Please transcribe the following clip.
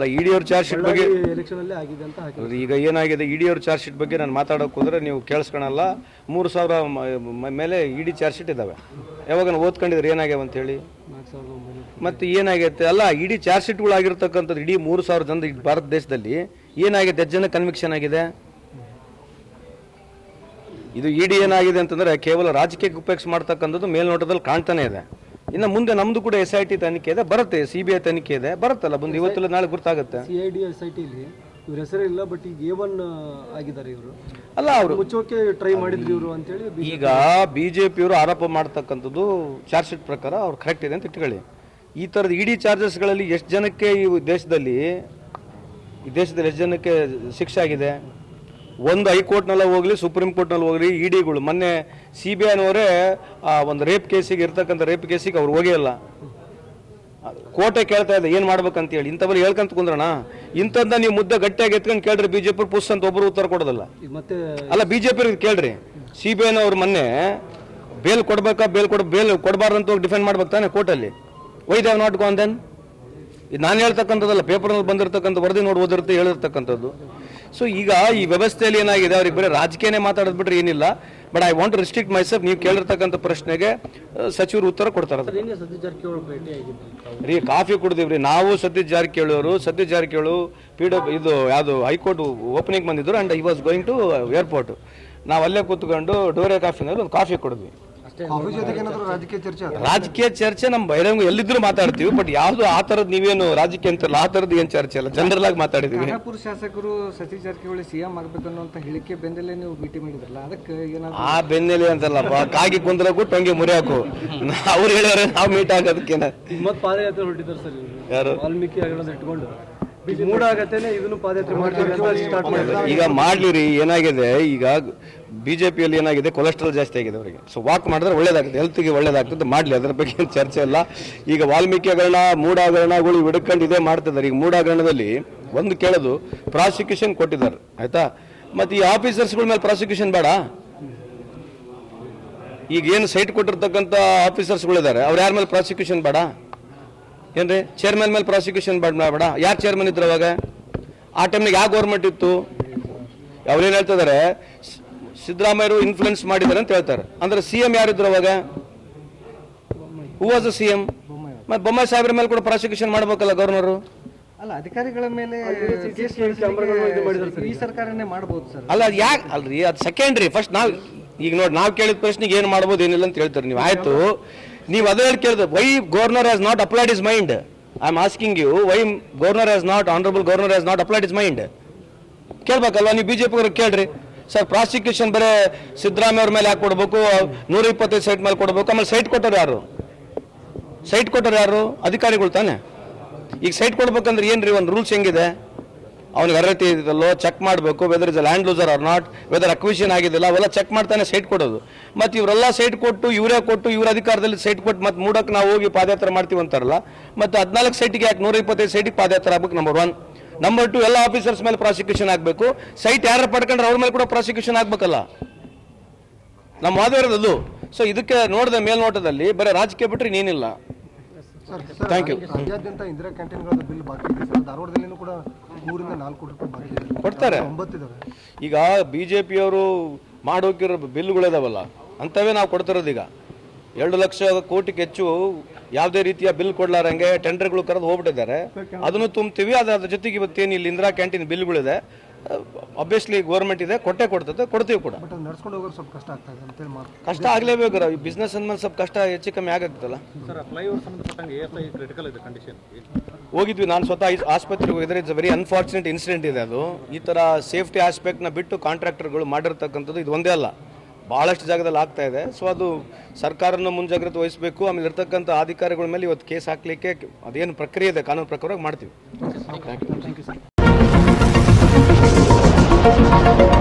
ಅಲ್ಲ ಇಡಿ ಅವ್ರ charge sheet ಬಗ್ಗೆ ಈಗ ಏನಾಗಿದೆ ಇಡಿ ಅವ್ರ ಚಾರ್ಜ್ ಶೀಟ್ ಬಗ್ಗೆ ನಾನು ಮಾತಾಡೋಕೆ ಹೋದ್ರೆ ನೀವು ಕೇಳಿಸ್ಕೊಳಲ್ಲ. ಮೂರು ಸಾವಿರ ಮೇಲೆ ಇಡಿ ಚಾರ್ಜ್ ಶೀಟ್ ಇದ್ದಾವೆ ಯಾವಾಗ ಓದ್ಕೊಂಡಿದ್ರೆ ಏನಾಗ್ಯಾವ ಅಂತ ಹೇಳಿ? ಮತ್ತೆ ಏನಾಗೈತೆ? ಅಲ್ಲ ಇಡೀ ಚಾರ್ಜ್ ಶೀಟ್ಗಳಾಗಿರ್ತಕ್ಕಂಥದ್ದು ಇಡೀ ಮೂರು ಸಾವಿರ ಜನ ಭಾರತ ದೇಶದಲ್ಲಿ ಏನಾಗಿದೆ ಜನ ಕನ್ವಿಕ್ಷನ್ ಆಗಿದೆ? ಇದು ಇಡಿ ಏನಾಗಿದೆ ಅಂತಂದ್ರೆ ಕೇವಲ ರಾಜಕೀಯಕ್ಕೆ ಉಪಯೋಗಿಸಿ ಮಾಡ್ತಕ್ಕಂಥದ್ದು ಮೇಲ್ನೋಟದಲ್ಲಿ ಕಾಣ್ತಾನೆ ಇದೆ. ಇನ್ನು ಮುಂದೆ ನಮ್ದು ಕೂಡ ಎಸ್ ಐ ಟಿ ತನಿಖೆ ಇದೆ ಬರುತ್ತೆ ಸಿ ಬಿ ಐ ತನಿಖೆ ಇದೆ ಬರುತ್ತಲ್ಲ ಬಂದು ಇವತ್ತಿಲ್ಲ ನಾಳೆ ಗೊತ್ತಾಗುತ್ತೆ C I D S I ಟಿಲಿ ಇವ್ರ ಹೆಸರೇ ಇಲ್ಲ ಬಟ್ ಈಗ ಎ ಒನ್ ಆಗಿದ್ದಾರೆ ಇವರು. ಅಲ್ಲ ಅವರು ಮುಚ್ಚೋಕೆ ಟ್ರೈ ಮಾಡಿದ್ರು ಇವರು ಅಂತೇಳಿ ಬಿ- ಈಗ ಪಿಯವರು ಆರೋಪ ಮಾಡ್ತಕ್ಕಂಥದ್ದು ಚಾರ್ಜ್ ಶೀಟ್ ಪ್ರಕಾರ ಅವ್ರು ಕರೆಕ್ಟ್ ಇದೆ ಅಂತ ಇಟ್ಕೊಳ್ಳಿ. ಈ ಥರದ ಇಡಿ ಚಾರ್ಜಸ್ಗಳಲ್ಲಿ ಎಷ್ಟು ಜನಕ್ಕೆ ಈ ದೇಶದಲ್ಲಿ ಈ ದೇಶದಲ್ಲಿ ಎಷ್ಟು ಜನಕ್ಕೆ ಶಿಕ್ಷೆ ಆಗಿದೆ? ಒಂದು ಹೈಕೋರ್ಟ್ನಲ್ಲ ಹೋಗ್ಲಿ ಸುಪ್ರೀಂ ಕೋರ್ಟ್ನಲ್ಲಿ ಹೋಗ್ಲಿ ಇಡಿಗಳು. ಮೊನ್ನೆ ಸಿ ಬಿ ಐನವರೇ ಒಂದು ರೇಪ್ ಕೇಸಿಗೆ ಇರ್ತಕ್ಕಂಥ ರೇಪ್ ಕೇಸಿಗೆ ಅವ್ರು ಹೋಗೇ ಇಲ್ಲ. ಕೋಟೆ ಕೇಳ್ತಾ ಇದೆ ಏನು ಮಾಡ್ಬೇಕಂತ ಹೇಳಿ ಇಂಥವ್ರು ಹೇಳ್ಕಂತ ಕುಂದ್ರಣ. ಇಂಥದ್ದ ನೀವು ಮುದ್ದೆ ಗಟ್ಟಿಯಾಗಿ ಎತ್ಕೊಂಡು ಕೇಳ್ರಿ ಬಿಜೆಪಿ ಪುಸ್ ಅಂತ ಒಬ್ಬರು ಉತ್ತರ ಕೊಡೋದಲ್ಲ. ಅಲ್ಲ ಬಿಜೆಪಿ ಕೇಳ್ರಿ. ಸಿ ಬಿ ಐನವ್ರು ಮೊನ್ನೆ ಬೇಲ್ ಕೊಡ್ಬೇಕಾ ಬೇಲ್ ಕೊಡ ಬೇಲ್ ಕೊಡಬಾರ್ದು ಅಂತ ಹೋಗಿ ಡಿಫೆಂಡ್ ಮಾಡ್ಬೇಕು ತಾನೆ ಕೋರ್ಟಲ್ಲಿ. Why they've not gone then ಇದು ನಾನು ಹೇಳ್ತಕ್ಕಂಥದ್ದಲ್ಲ ಪೇಪರ್ನಲ್ಲಿ ಬಂದಿರತಕ್ಕಂಥ ವರದಿ ನೋಡಿ ಓದಿರುತ್ತೆ ಹೇಳಿರ್ತಕ್ಕಂಥದ್ದು. ಸೊ ಈಗ ಈ ವ್ಯವಸ್ಥೆಯಲ್ಲಿ ಏನಾಗಿದೆ? ಅವ್ರಿಗೆ ಬರೀ ರಾಜಕೀಯನೇ ಮಾತಾಡೋದು ಬಿಟ್ರೆ ಏನಿಲ್ಲ. But I want restrict myself ನೀವು ಕೇಳಿರ್ತಕ್ಕಂಥ ಪ್ರಶ್ನೆಗೆ ಸಚಿವರು ಉತ್ತರ ಕೊಡ್ತಾರೆ. ರೀ ಕಾಫಿ ಕುಡ್ದಿವ್ರಿ. ನಾವು ಸತೀಶ್ ಜಾರಕಿಹೊಳಿ ಸದ್ಯ ಸತೀಶ್ ಜಾರಕಿಹೊಳಿ ಪಿ ಡಬ್ಲ್ಯೂ ಇದು ಯಾವುದು ಹೈಕೋರ್ಟ್ ಓಪನಿಂಗ್ ಬಂದಿದ್ರು and I was going to airport ನಾವು ಅಲ್ಲೇ ಕೂತ್ಕೊಂಡು ಡೋರೆ ಕಾಫಿನಲ್ಲಿ ಒಂದು ಕಾಫಿ ಕುಡಿದ್ವಿ. ರಾಜಕೀಯ ಚರ್ಚೆ ಆದ್ರೆ? ರಾಜಕೀಯ ಚರ್ಚೆ ನಮ್ಮ ಬಹಿರಂಗ ಎಲ್ಲಿದ್ರು ಮಾತಾಡ್ತೀವಿ ಬಟ್ ಯಾವ್ದು ಆ ತರದ್ ನೀವೇನು ರಾಜಕೀಯ ಅಂತಾರಲ್ಲ ಆ ತರದ್ ಏನ್ ಚರ್ಚೆ ಅಲ್ಲ ಜನರಲ್ ಆಗಿ ಮಾತಾಡಿದೀವಿ. ಖಾನಾಪುರ ಶಾಸಕರು ಸತೀಶ್ ಜಾರಕಿಹೊಳಿ ಸಿಎಂ ಆಗ್ಬೇಕನ್ನೋಂತ ಹೇಳಿಕೆ ಬೆನ್ನಲ್ಲೇ ನೀವು ಭೇಟಿ ಮಾಡಿದ್ರಲ್ಲ ಅದಕ್ಕೆ ಏನಾದ್ರು ಆ ಬೆನ್ನೆಲೆ ಅಂತಲ್ಲಪ್ಪ ಕಾಗಿ ಕುಂದ್ರಕು ಟೊಂಗೆ ಮುರಿಯಾಕು. ಅವ್ರು ಹೇಳ್ಯಾರ ನಾವು ಮೀಟ್ ಆಗೋದಕ್ಕೇನ. ಮತ್ತೆ ಪಾದಯಾತ್ರೆ ಹೊರಟಿದ್ದಾರೆ ಸರ್ ಯಾರು? ವಾಲ್ಮೀಕಿ ಆಗಿರೋದು ಇಟ್ಕೊಂಡು. ಈಗ ಮೂಡ ಆಗತ್ತೇನೆ ಇದನ್ನು ಪಾದಯಾತ್ರೆ ಮಾಡ್ತೀವಿ ಅಂತ ಸ್ಟಾರ್ಟ್ ಮಾಡಿದ್ದಾರೆ ಈಗ ಮಾಡ್ಲಿರಿ ಏನಾಗಿದೆ ಈಗ ಬಿಜೆಪಿಯಲ್ಲಿ ಏನಾಗಿದೆ ಕೊಲೆಸ್ಟ್ರಾಲ್ ಜಾಸ್ತಿ ಆಗಿದೆ ಅವರಿಗೆ. ಸೊ ವಾಕ್ ಮಾಡಿದ್ರೆ ಒಳ್ಳೇದಾಗುತ್ತೆ ಹೆಲ್ತ್ಗೆ ಒಳ್ಳೇದಾಗ್ತದೆ ಮಾಡಲಿ ಅದರ ಬಗ್ಗೆ ಏನು ಚರ್ಚೆ ಇಲ್ಲ. ಈಗ ವಾಲ್ಮೀಕಿಗಳನ್ನ ಹಗರಣ ಮೂಡ ಹಗರಣಗಳು ಹಿಡ್ಕೊಂಡು ಇದೇ ಮಾಡ್ತಿದ್ದಾರೆ ಈಗ ಮೂಡ ಹಗರಣದಲ್ಲಿ ಒಂದು ಕೇಳೋದು ಪ್ರಾಸಿಕ್ಯೂಷನ್ ಕೊಟ್ಟಿದ್ದಾರೆ ಆಯ್ತಾ? ಮತ್ತು ಈ ಆಫೀಸರ್ಸ್ಗಳ ಮೇಲೆ ಪ್ರಾಸಿಕ್ಯೂಷನ್ ಬೇಡ. ಈಗ ಏನು ಸೈಟ್ ಕೊಟ್ಟಿರ್ತಕ್ಕಂಥ ಆಫೀಸರ್ಸ್ಗಳಿದ್ದಾರೆ ಅವ್ರು ಯಾರ ಮೇಲೆ ಪ್ರಾಸಿಕ್ಯೂಷನ್ ಬೇಡ? ಏನ್ರಿ? ಚೇರ್ಮನ್ ಮೇಲೆ ಪ್ರಾಸಿಕ್ಯೂಷನ್ ಬೇಡ ಬೇಡ ಯಾರು ಚೇರ್ಮನ್ ಇದ್ರು ಅವಾಗ? ಆ ಟೈಮ್ನಾಗ ಯಾವ ಗೌರ್ಮೆಂಟ್ ಇತ್ತು? ಅವ್ರೇನು ಹೇಳ್ತಿದ್ದಾರೆ ಇದಾರೆ ಸಿದ್ದರಾಮಯ್ಯರು ಇನ್ಫ್ಲುಯೆನ್ಸ್ ಮಾಡಿದ್ದಾರೆ ಅಂತ ಹೇಳ್ತಾರೆ. ಅಂದ್ರೆ ಸಿ ಎಂ ಯಾರಿದ್ರು ಅವಾಗ? ಹೂ ವಾಸ್ ಸಿ ಎಂ ಮತ್ತೆ ಬೊಮ್ಮಾಯಿ ಸಾಹೇಬ್ರ ಮೇಲೆ ಕೂಡ ಪ್ರಾಸಿಕ್ಯೂಷನ್ ಮಾಡ್ಬೇಕಲ್ಲ ಗವರ್ನರು? ಅಲ್ಲ ಅಧಿಕಾರಿಗಳ ಮೇಲೆ ಈ ಸರ್ಕಾರನೇ ಮಾಡಬಹುದು ಸರ್. ಅಲ್ಲ ಅದು ಯಾಕೆ ಅಲ್ರಿ ಅದು ಸೆಕೆಂಡ್ರಿ ಫಸ್ಟ್ ನಾವು ಈಗ ನೋಡಿ ನಾವು ಕೇಳಿದ ಪ್ರಶ್ನೆಗೆ ಏನು ಮಾಡ್ಬೋದು ಏನಿಲ್ಲ ಅಂತ ಹೇಳ್ತಾರೆ. ನೀವು ಆಯ್ತು. ನೀವು ಅದೇ ಹೇಳಿ ಕೇಳಿದ್ರೆ why governor has not applied his mind I am asking you why governor has not honourable governor has not applied his mind ಕೇಳ್ಬೇಕಲ್ವ? ನೀವು ಬಿಜೆಪಿ ಅವ್ರಿಗೆ ಕೇಳ್ರಿ. ಸರ್ ಪ್ರಾಸಿಕ್ಯೂಷನ್ ಬರೇ ಸಿದ್ದರಾಮಯ್ಯ ಅವ್ರ ಮೇಲೆ ಯಾಕೆ ಕೊಡಬೇಕು? ನೂರ ಇಪ್ಪತ್ತೈದು ಸೈಟ್ ಮೇಲೆ ಕೊಡಬೇಕು? ಆಮೇಲೆ ಸೈಟ್ ಕೊಟ್ಟರು ಯಾರು? ಸೈಟ್ ಕೊಟ್ಟರು ಯಾರು? ಅಧಿಕಾರಿಗಳು ತಾನೆ? ಈಗ ಸೈಟ್ ಕೊಡ್ಬೇಕಂದ್ರೆ ಏನ್ರಿ ಒಂದು ರೂಲ್ಸ್ ಹೆಂಗಿದೆ? ಅವ್ನಿಗೆ ಅರ್ಹತೆ ಇದಲ್ಲೋ ಚೆಕ್ ಮಾಡಬೇಕು whether is land loser or not whether acquisition ಆಗಿದಿಲ್ಲ ಅವೆಲ್ಲ ಚೆಕ್ ಮಾಡ್ತಾನೆ ಸೈಟ್ ಕೊಡೋದು ಮತ್ತು ಇವರೆಲ್ಲ ಸೈಟ್ ಕೊಟ್ಟು ಇವರೇ ಕೊಟ್ಟು ಇವರ ಅಧಿಕಾರದಲ್ಲಿ ಸೈಟ್ ಕೊಟ್ಟು ಮತ್ತು ಮೂಡಕ್ಕೆ ನಾವು ಹೋಗಿ ಪಾದಯಾತ್ರೆ ಮಾಡ್ತೀವಿ ಅಂತಾರಲ್ಲ, ಮತ್ತು ಹದಿನಾಲ್ಕು ಸೈಟಿಗೆ ಯಾಕೆ ನೂರ ಇಪ್ಪತ್ತೈದು ಸೈಟಿಗೆ ಪಾದಯಾತ್ರ ಆಗ್ಬೇಕು? ನಂಬರ್ ಒನ್ ನಂಬರ್ ಟು ಎಲ್ಲ ಆಫೀಸರ್ಸ್ ಮೇಲೆ ಪ್ರಾಸಿಕ್ಯೂಷನ್ ಆಗಬೇಕು. ಸೈಟ್ ಯಾರು ಪಡ್ಕೊಂಡ್ರೆ ಅವ್ರ ಮೇಲೆ ಕೂಡ ಪ್ರಾಸಿಕ್ಯೂಷನ್ ಆಗಬೇಕಲ್ಲ. ನಮ್ಮ ವಾದ ಸೊ ಇದಕ್ಕೆ ನೋಡಿದ ಮೇಲ್ನೋಟದಲ್ಲಿ ಬರೀ ರಾಜಕೀಯ ಬಿಟ್ಟರೆ ಇನ್ನೇನಿಲ್ಲ. Sir you. ರಾಜ್ಯಾದ್ಯಂತ ಇಂದಿರಾ ಕ್ಯಾಂಟೀನ್ಗಳ ಬಿಲ್ ಬಾಕಿ ಇದೆ. ಸರ್ ಧಾರವಾಡದಲ್ಲಿನೂ ಕೂಡ ಮೂರಿಂದ ನಾಲ್ಕು ಕೋಟಿ ರೂಪಾಯಿ ಬಾಕಿ ಇದೆ. ಕೊಡ್ತಾರೆ. ಒಂಬತ್ತಿದ್ದಾವೆ ಈಗ ಬಿ ಜೆ ಪಿಯವರು ಮಾಡೋಕಿರೋ ಬಿಲ್ಗಳಿದಾವಲ್ಲ ಅಂಥವೇ ನಾವು ಕೊಡ್ತಿರೋದೀಗ ಈಗ. ಎರಡು ಲಕ್ಷ ಕೋಟಿಗೆ ಹೆಚ್ಚು ಯಾವುದೇ ರೀತಿಯ ಬಿಲ್ ಕೊಡ್ಲಾರಂಗೆ ಟೆಂಡರ್ಗಳು ಕರೆದು ಹೋಗ್ಬಿಟ್ಟಿದ್ದಾರೆ. ಅದನ್ನು ತುಂಬ್ತೀವಿ ಅದರ ಅದ್ರ ಜೊತೆಗೆ ಇವತ್ತೇನು ಇಲ್ಲಿ ಇಂದಿರಾ ಕ್ಯಾಂಟೀನ್ ಬಿಲ್ಗಳಿದೆ. ಅಬ್ವಿಯಸ್ಲಿ ಗೌರ್ಮೆಂಟ್ ಇದೆ ಕೊಟ್ಟೆ ಕೊಡ್ತದೆ ಕೊಡ್ತೀವಿ ಕೂಡ. ಬಟ್ ಅದು ನಡ್ಸ್ಕೊಂಡು ಹೋಗೋರು ಸ್ವಲ್ಪ ಕಷ್ಟ ಆಗ್ತಾ ಇದೆ ಅಂತೇಳಿ ಮಾತು. ಕಷ್ಟ ಆಗಲೇಬೇಕು ಈ ಬಿಸ್ನೆಸ್ ಅಂದ್ಮೇಲೆ ಸ್ವಲ್ಪ ಕಷ್ಟ ಹೆಚ್ಚು ಕಮ್ಮಿ ಆಗಾಗ್ತಲ್ಲ ಹೋಗಿದ್ವಿ ನಾನು ಸ್ವತಃ ಆಸ್ಪತ್ರೆಗೆ ಹೋಗಿದ್ರೆ ಇಟ್ಸ್ ವೆರಿ ಅನ್ಫಾರ್ಚುನೇಟ್ ಇನ್ಸಿಡೆಂಟ್ ಇದೆ ಅದು. ಈ ಥರ ಸೇಫ್ಟಿ ಆಸ್ಪೆಕ್ಟ್ನ ಬಿಟ್ಟು ಕಾಂಟ್ರಾಕ್ಟರ್ಗಳು ಮಾಡಿರ್ತಕ್ಕಂಥದ್ದು ಇದು ಒಂದೇ ಅಲ್ಲ. ಭಾಳಷ್ಟು ಜಾಗದಲ್ಲಿ ಆಗ್ತಾ ಇದೆ. ಸೊ ಅದು ಸರ್ಕಾರನ ಮುಂಜಾಗ್ರತೆ ವಹಿಸಬೇಕು ಆಮೇಲೆ ಇರ್ತಕ್ಕಂಥ ಅಧಿಕಾರಿಗಳ ಮೇಲೆ ಇವತ್ತು ಕೇಸ್ ಹಾಕ್ಲಿಕ್ಕೆ ಅದೇನು ಪ್ರಕ್ರಿಯೆ ಇದೆ ಕಾನೂನು ಪ್ರಕಾರವಾಗಿ ಮಾಡ್ತೀವಿ. Thank you Thank you.